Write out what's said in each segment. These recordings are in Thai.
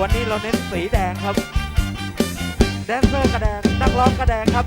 วันนี้เราเน้นสีแดงครับ แดนเซอร์กระแดง นักร้องกระแดงครับ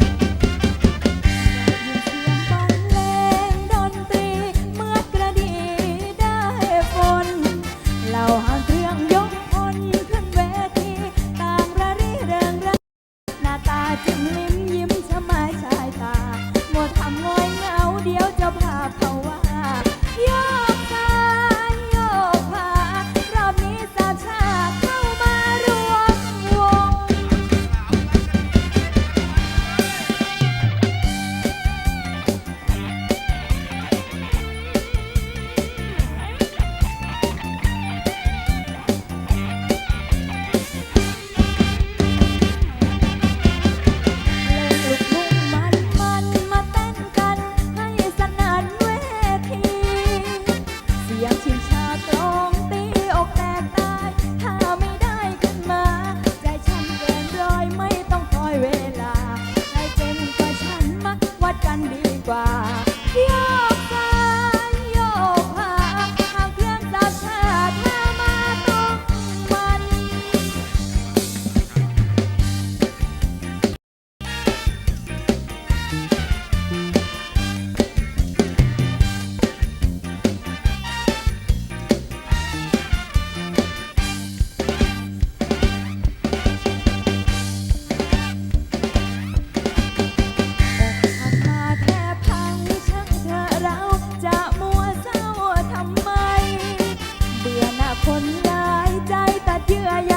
คนร้ายใจตัดเยื่อใย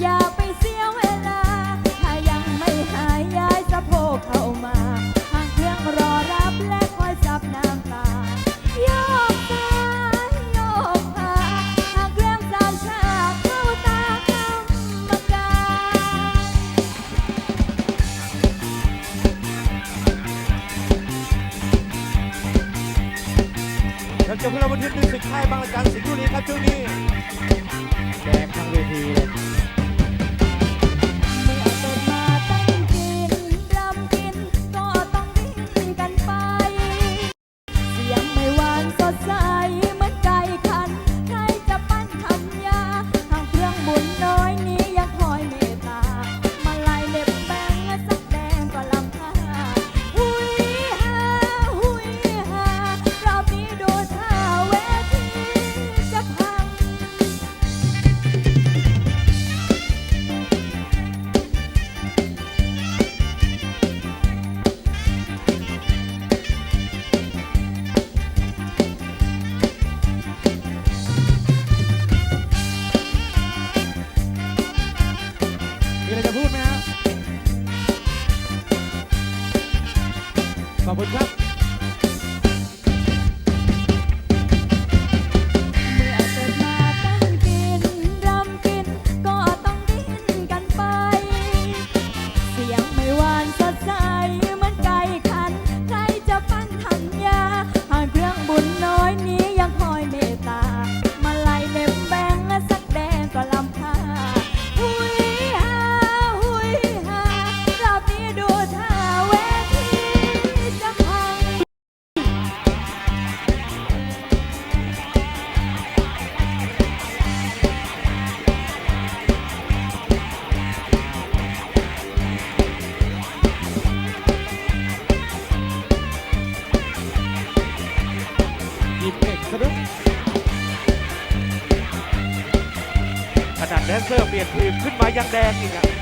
อย่าไป ครับจบเวลาบันทึกด้วยศึกค่ายบางระจันสิงห์ยุรีครับช่วงนี้แดงทั้งเวทีเลยีอะไรจะพูดไหมฮะขอบคุณครับ ขนาดแดนเซอร์เปลี่ยนทีมขึ้นมายังแดงอีกอะ